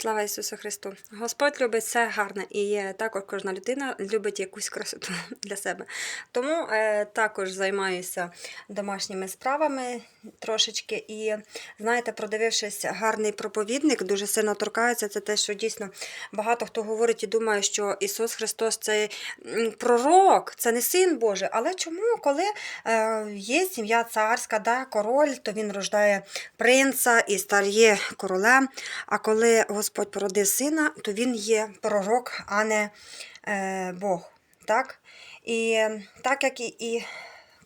Слава Ісусу Христу! Господь любить все гарне і також кожна людина любить якусь красоту для себе. Тому е, також займаюся домашніми справами трошечки. І знаєте, продивившись гарний проповідник, дуже сильно торкається. Це те, що дійсно багато хто говорить і думає, що Ісус Христос це пророк, це не син Божий. Але чому, коли е, є сім'я царська, да, король, то він рождає принца і стає королем. А коли Господь породив сина, то він є пророк, а не е, Бог. Так? І так як і, і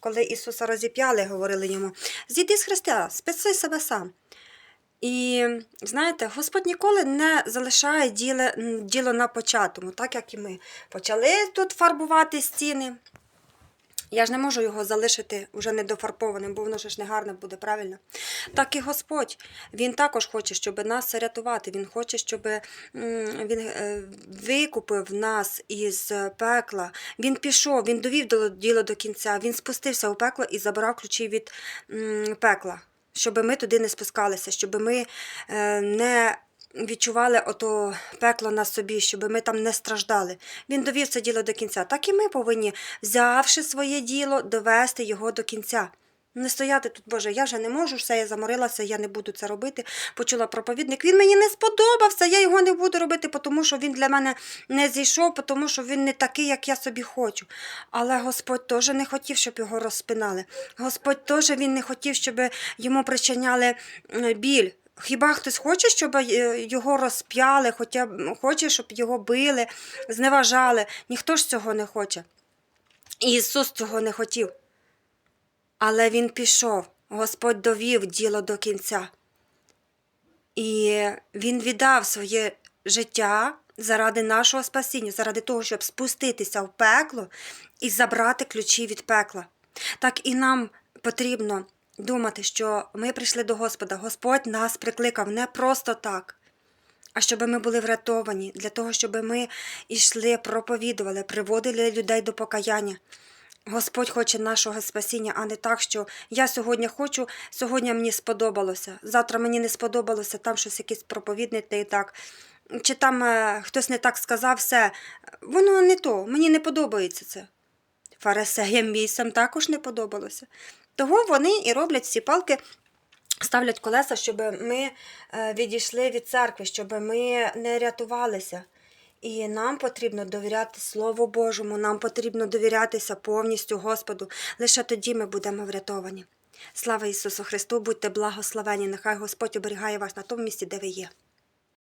коли Ісуса розіп'яли, говорили йому: зійди з Христа, спаси себе сам. І знаєте, Господь ніколи не залишає діло, діло на початому, так як і ми. Почали тут фарбувати стіни. Я ж не можу його залишити вже недофарбованим, бо воно ж не гарне буде, правильно? Так і Господь, Він також хоче, щоб нас рятувати. Він хоче, щоб він е, викупив нас із пекла. Він пішов, він довів діло до кінця, він спустився у пекло і забрав ключі від пекла, щоб ми туди не спускалися, щоб ми е, не відчували ото пекло на собі, щоб ми там не страждали. Він довів це діло до кінця. Так і ми повинні, взявши своє діло, довести його до кінця. Не стояти тут, Боже, я вже не можу, все, я заморилася, я не буду це робити. Почула проповідник. Він мені не сподобався, я його не буду робити, тому що він для мене не зійшов, тому що він не такий, як я собі хочу. Але Господь теж не хотів, щоб його розпинали. Господь теж він не хотів, щоб йому причиняли біль. Хіба хтось хоче, щоб е, його розп'яли, хоча хоче, щоб його били, зневажали? Ніхто ж цього не хоче. І Ісус цього не хотів. Але Він пішов, Господь довів діло до кінця. І Він віддав своє життя заради нашого спасіння, заради того, щоб спуститися в пекло і забрати ключі від пекла. Так і нам потрібно думати, що ми прийшли до Господа. Господь нас прикликав не просто так, а щоб ми були врятовані, для того, щоб ми йшли, проповідували, приводили людей до покаяння. Господь хоче нашого спасіння, а не так, що я сьогодні хочу, сьогодні мені сподобалося, завтра мені не сподобалося, там щось якийсь проповідник і так. Чи там е, хтось не так сказав, все, воно не то, мені не подобається це. Фарисеям місцям також не подобалося. Того вони і роблять ці палки, ставлять колеса, щоб ми е, відійшли від церкви, щоб ми не рятувалися. І нам потрібно довіряти Слову Божому, нам потрібно довірятися повністю Господу. Лише тоді ми будемо врятовані. Слава Ісусу Христу, будьте благословені, нехай Господь оберігає вас на тому місці, де ви є.